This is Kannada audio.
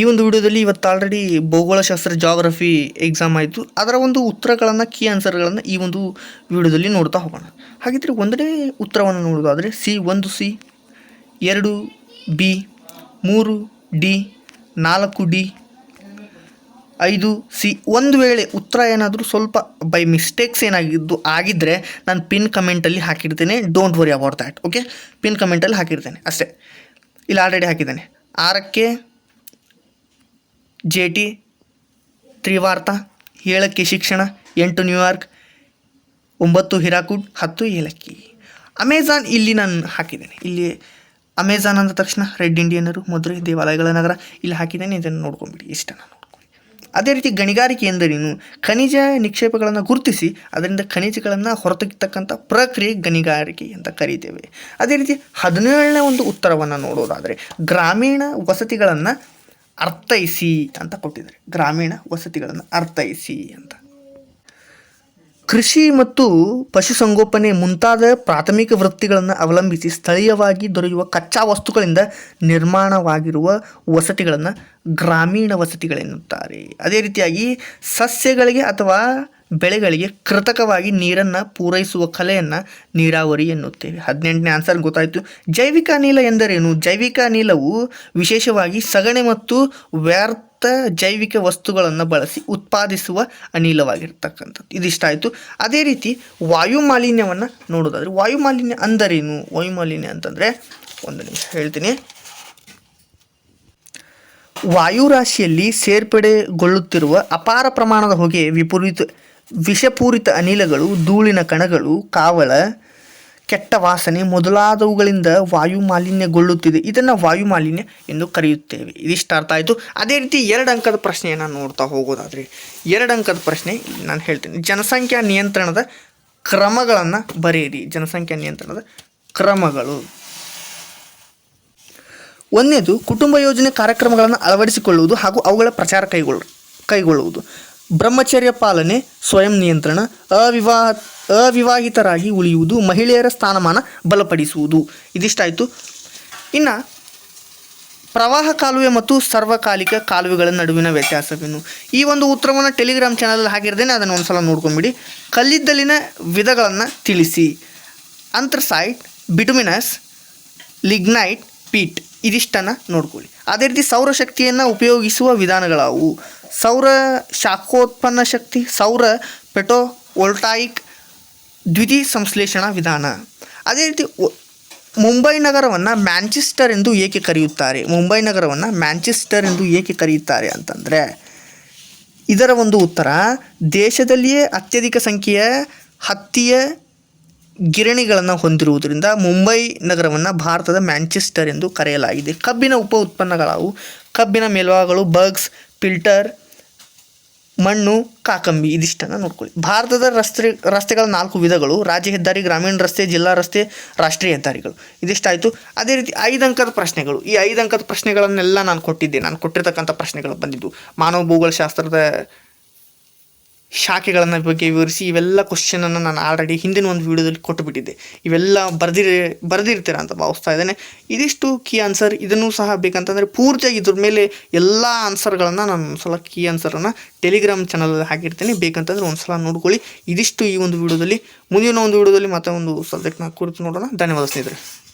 ಈ ಒಂದು ವಿಡಿಯೋದಲ್ಲಿ ಇವತ್ತು ಆಲ್ರೆಡಿ ಭೂಗೋಳಶಾಸ್ತ್ರ ಜಾಗ್ರಫಿ ಎಕ್ಸಾಮ್ ಆಯಿತು. ಅದರ ಒಂದು ಉತ್ತರಗಳನ್ನು ಕೀ ಆನ್ಸರ್ಗಳನ್ನು ಈ ಒಂದು ವಿಡಿಯೋದಲ್ಲಿ ನೋಡ್ತಾ ಹೋಗೋಣ. ಹಾಗಿದ್ರೆ ಒಂದನೇ ಉತ್ತರವನ್ನು ನೋಡೋದಾದರೆ ಸಿ ಒಂದು ಸಿ ಎರಡು ಬಿ ಮೂರು ಡಿ ನಾಲ್ಕು ಡಿ ಐದು ಸಿ ಒಂದು ವೇಳೆ ಉತ್ತರ ಏನಾದರೂ ಸ್ವಲ್ಪ ಬೈ ಮಿಸ್ಟೇಕ್ಸ್ ಏನಾಗಿದ್ದು ಆಗಿದ್ದರೆ ನಾನು ಪಿನ್ ಕಮೆಂಟಲ್ಲಿ ಹಾಕಿರ್ತೇನೆ don't worry about that okay pin ಕಮೆಂಟಲ್ಲಿ ಹಾಕಿರ್ತೇನೆ ಅಷ್ಟೇ. ಇಲ್ಲಿ ಆಲ್ರೆಡಿ ಹಾಕಿದ್ದೇನೆ. ಆರಕ್ಕೆ ಜೆ ಟಿ ತ್ರಿವಾರ್ತ ಏಳಕ್ಕೆ ಶಿಕ್ಷಣ, ಎಂಟು ನ್ಯೂಯಾರ್ಕ್ ಒಂಬತ್ತು ಹಿರಾಕುಡ್ ಹತ್ತು ಏಲಕ್ಕಿ. ಅಮೆಝಾನ್ ಇಲ್ಲಿ ನಾನು ಹಾಕಿದ್ದೇನೆ. ಇಲ್ಲಿ ಅಮೆಝಾನ್ ಅಂದ ತಕ್ಷಣ ರೆಡ್ ಇಂಡಿಯನರು ಮಧುರೆ ದೇವಾಲಯಗಳ ನಗರ, ಇಲ್ಲಿ ಹಾಕಿದ್ದೇನೆ, ಇದನ್ನು ನೋಡ್ಕೊಂಬಿಡಿ ಇಷ್ಟ ನಾನು ನೋಡ್ಕೊಳ್ಳಿ. ಅದೇ ರೀತಿ ಗಣಿಗಾರಿಕೆ ಎಂದರೇನು ಖನಿಜ ನಿಕ್ಷೇಪಗಳನ್ನು ಗುರುತಿಸಿ, ಅದರಿಂದ ಖನಿಜಗಳನ್ನು ಹೊರತಕ್ಕಿರ್ತಕ್ಕಂಥ ಪ್ರಕ್ರಿಯೆ ಗಣಿಗಾರಿಕೆ ಅಂತ ಕರೀತೇವೆ. ಅದೇ ರೀತಿ ಹದಿನೇಳನೇ ಒಂದು ಉತ್ತರವನ್ನು ನೋಡೋದಾದರೆ, ಗ್ರಾಮೀಣ ವಸತಿಗಳನ್ನು ಅರ್ಥೈಸಿ ಅಂತ ಕೊಟ್ಟಿದ್ದಾರೆ. ಗ್ರಾಮೀಣ ವಸತಿಗಳನ್ನು ಅರ್ಥೈಸಿ ಅಂತ. ಕೃಷಿ ಮತ್ತು ಪಶುಸಂಗೋಪನೆ ಮುಂತಾದ ಪ್ರಾಥಮಿಕ ವೃತ್ತಿಗಳನ್ನು ಅವಲಂಬಿಸಿ ಸ್ಥಳೀಯವಾಗಿ ದೊರೆಯುವ ಕಚ್ಚಾ ವಸ್ತುಗಳಿಂದ ನಿರ್ಮಾಣವಾಗಿರುವ ವಸತಿಗಳನ್ನು ಗ್ರಾಮೀಣ ವಸತಿಗಳೆನ್ನುತ್ತಾರೆ. ಅದೇ ರೀತಿಯಾಗಿ ಸಸ್ಯಗಳಿಗೆ ಅಥವಾ ಬೆಳೆಗಳಿಗೆ ಕೃತಕವಾಗಿ ನೀರನ್ನು ಪೂರೈಸುವ ಕಲೆಯನ್ನು ನೀರಾವರಿ ಎನ್ನುತ್ತೇವೆ. ಹದಿನೆಂಟನೇ ಆನ್ಸರ್ ಗೊತ್ತಾಯಿತು. ಜೈವಿಕ ಅನಿಲ ಎಂದರೇನು? ಜೈವಿಕ ಅನಿಲವು ವಿಶೇಷವಾಗಿ ಸಗಣಿ ಮತ್ತು ವ್ಯರ್ಥ ಜೈವಿಕ ವಸ್ತುಗಳನ್ನು ಬಳಸಿ ಉತ್ಪಾದಿಸುವ ಅನಿಲವಾಗಿರ್ತಕ್ಕಂಥದ್ದು. ಇದಿಷ್ಟಾಯಿತು. ಅದೇ ರೀತಿ ವಾಯು ಮಾಲಿನ್ಯವನ್ನು ನೋಡೋದಾದರೆ, ವಾಯು ಮಾಲಿನ್ಯ ಅಂದರೇನು? ವಾಯು ಮಾಲಿನ್ಯ ಅಂತಂದರೆ, ಒಂದು ನಿಮಿಷ ಹೇಳ್ತೀನಿ. ವಾಯುರಾಶಿಯಲ್ಲಿ ಸೇರ್ಪಡೆಗೊಳ್ಳುತ್ತಿರುವ ಅಪಾರ ಪ್ರಮಾಣದ ಹೊಗೆ ವಿಪರೀತ ವಿಷಪೂರಿತ ಅನಿಲಗಳು, ಧೂಳಿನ ಕಣಗಳು ಕಾವಳ ಕೆಟ್ಟ ವಾಸನೆ ಮೊದಲಾದವುಗಳಿಂದ ವಾಯು ಮಾಲಿನ್ಯಗೊಳ್ಳುತ್ತಿದೆ ಇದನ್ನು ವಾಯು ಮಾಲಿನ್ಯ ಎಂದು ಕರೆಯುತ್ತೇವೆ. ಇದಿಷ್ಟು ಅರ್ಥ ಆಯಿತು. ಅದೇ ರೀತಿ ಎರಡು ಅಂಕದ ಪ್ರಶ್ನೆಯನ್ನು ನೋಡ್ತಾ ಹೋಗೋದಾದರೆ, ಎರಡು ಅಂಕದ ಪ್ರಶ್ನೆ ನಾನು ಹೇಳ್ತೀನಿ. ಜನಸಂಖ್ಯಾ ನಿಯಂತ್ರಣದ ಕ್ರಮಗಳನ್ನು ಬರೆಯಿರಿ. ಜನಸಂಖ್ಯಾ ನಿಯಂತ್ರಣದ ಕ್ರಮಗಳು. ಒಂದನೇದು, ಕುಟುಂಬ ಯೋಜನೆ ಕಾರ್ಯಕ್ರಮಗಳನ್ನು ಅಳವಡಿಸಿಕೊಳ್ಳುವುದು ಹಾಗೂ ಅವುಗಳ ಪ್ರಚಾರ ಕೈಗೊಳ್ಳ ಕೈಗೊಳ್ಳುವುದು. ಬ್ರಹ್ಮಚರ್ಯ ಪಾಲನೆ, ಸ್ವಯಂ ನಿಯಂತ್ರಣ, ಅವಿವಾಹ, ಅವಿವಾಹಿತರಾಗಿ ಉಳಿಯುವುದು, ಮಹಿಳೆಯರ ಸ್ಥಾನಮಾನ ಬಲಪಡಿಸುವುದು. ಇದಿಷ್ಟಾಯಿತು. ಇನ್ನು, ಪ್ರವಾಹ ಕಾಲುವೆ ಮತ್ತು ಸರ್ವಕಾಲಿಕ ಕಾಲುವೆಗಳ ನಡುವಿನ ವ್ಯತ್ಯಾಸವೇನು? ಈ ಒಂದು ಉತ್ತರವನ್ನು ಟೆಲಿಗ್ರಾಮ್ ಚಾನಲಲ್ಲಿ ಹಾಕಿರ್ದೇನೆ ಅದನ್ನು ಒಂದು ಸಲ ನೋಡ್ಕೊಂಬಿಡಿ. ಕಲ್ಲಿದ್ದಲಿನ ವಿಧಗಳನ್ನು ತಿಳಿಸಿ. ಅಂತ್ರಸೈಟ್ ಬಿಟುಮಿನಸ್, ಲಿಗ್ನೈಟ್ ಪೀಟ್ ಇದಿಷ್ಟನ್ನು ನೋಡ್ಕೊಳ್ಳಿ. ಅದೇ ರೀತಿ ಸೌರಶಕ್ತಿಯನ್ನು ಉಪಯೋಗಿಸುವ ವಿಧಾನಗಳಾವು. ಸೌರ ಶಾಖೋತ್ಪನ್ನ ಶಕ್ತಿ, ಸೌರ ಪೆಟೋ ವೋಲ್ಟಾಯಿಕ್ ದ್ವಿತಿ ಸಂಶ್ಲೇಷಣಾ ವಿಧಾನ. ಅದೇ ರೀತಿ ಮುಂಬೈ ನಗರವನ್ನು ಮ್ಯಾಂಚೆಸ್ಟರ್ ಎಂದು ಏಕೆ ಕರೆಯುತ್ತಾರೆ? ಮುಂಬೈ ನಗರವನ್ನು ಮ್ಯಾಂಚೆಸ್ಟರ್ ಎಂದು ಏಕೆ ಕರೆಯುತ್ತಾರೆ ಅಂತಂದರೆ, ಇದರ ಒಂದು ಉತ್ತರ, ದೇಶದಲ್ಲಿಯೇ ಅತ್ಯಧಿಕ ಸಂಖ್ಯೆಯ ಹತ್ತಿಯ ಗಿರಣಿಗಳನ್ನು ಹೊಂದಿರುವುದರಿಂದ ಮುಂಬೈ ನಗರವನ್ನು ಭಾರತದ ಮ್ಯಾಂಚೆಸ್ಟರ್ ಎಂದು ಕರೆಯಲಾಗಿದೆ. ಕಬ್ಬಿನ ಉಪ ಉತ್ಪನ್ನಗಳಾವು ಕಬ್ಬಿನ ಮೇಲ್ಭಾಗಗಳು, ಬಗ್ಸ್, ಫಿಲ್ಟರ್, ಮಣ್ಣು, ಕಾಕಂಬಿ ಇದಿಷ್ಟನ್ನು ನೋಡ್ಕೊಳ್ಳಿ. ಭಾರತದ ರಸ್ತೆ, ರಸ್ತೆಗಳ ನಾಲ್ಕು ವಿಧಗಳು, ರಾಜ್ಯ ಹೆದ್ದಾರಿ, ಗ್ರಾಮೀಣ ರಸ್ತೆ, ಜಿಲ್ಲಾ ರಸ್ತೆ, ರಾಷ್ಟ್ರೀಯ ಹೆದ್ದಾರಿಗಳು. ಇದಿಷ್ಟಾಯಿತು. ಅದೇ ರೀತಿ ಐದು ಅಂಕದ ಪ್ರಶ್ನೆಗಳು. ಈ ಐದು ಅಂಕದ ಪ್ರಶ್ನೆಗಳನ್ನೆಲ್ಲ ನಾನು ಕೊಟ್ಟಿದ್ದೆ. ನಾನು ಕೊಟ್ಟಿರ್ತಕ್ಕಂಥ ಪ್ರಶ್ನೆಗಳು ಬಂದಿದ್ದು ಮಾನವ ಭೂಗೋಳಶಾಸ್ತ್ರದ ಶಾಖೆಗಳನ್ನು ಬಗ್ಗೆ ವಿವರಿಸಿ ಇವೆಲ್ಲ ಕ್ವಶನನ್ನು ನಾನು ಆಲ್ರೆಡಿ ಹಿಂದಿನ ಒಂದು ವಿಡಿಯೋದಲ್ಲಿ ಕೊಟ್ಟುಬಿಟ್ಟಿದ್ದೆ. ಇವೆಲ್ಲ ಬರೆದಿರಿ, ಬರೆದಿರ್ತೀರ ಅಂತ ಭಾವಿಸ್ತಾ ಇದ್ದೇನೆ. ಇದಿಷ್ಟು ಕೀ ಆನ್ಸರ್ ಇದನ್ನು ಸಹ ಬೇಕಂತಂದರೆ ಪೂರ್ತಿಯಾಗಿ ಇದ್ರ ಮೇಲೆ ಎಲ್ಲ ಆನ್ಸರ್ಗಳನ್ನು ನಾನು ಸಲ ಕೀ ಆನ್ಸರನ್ನು ಟೆಲಿಗ್ರಾಮ್ ಚಾನಲಲ್ಲಿ ಹಾಕಿರ್ತೀನಿ. ಬೇಕಂತಂದರೆ ಒಂದು ಸಲ ನೋಡ್ಕೊಳ್ಳಿ. ಇದಿಷ್ಟು ಈ ಒಂದು ವಿಡಿಯೋದಲ್ಲಿ ಮುಂದಿನ ಒಂದು ವಿಡಿಯೋದಲ್ಲಿ ಮತ್ತೆ ಒಂದು ಸಬ್ಜೆಕ್ಟ್ನ ಕುರಿತು ನೋಡೋಣ. ಧನ್ಯವಾದ ಸ್ನೇಹಿತರೆ.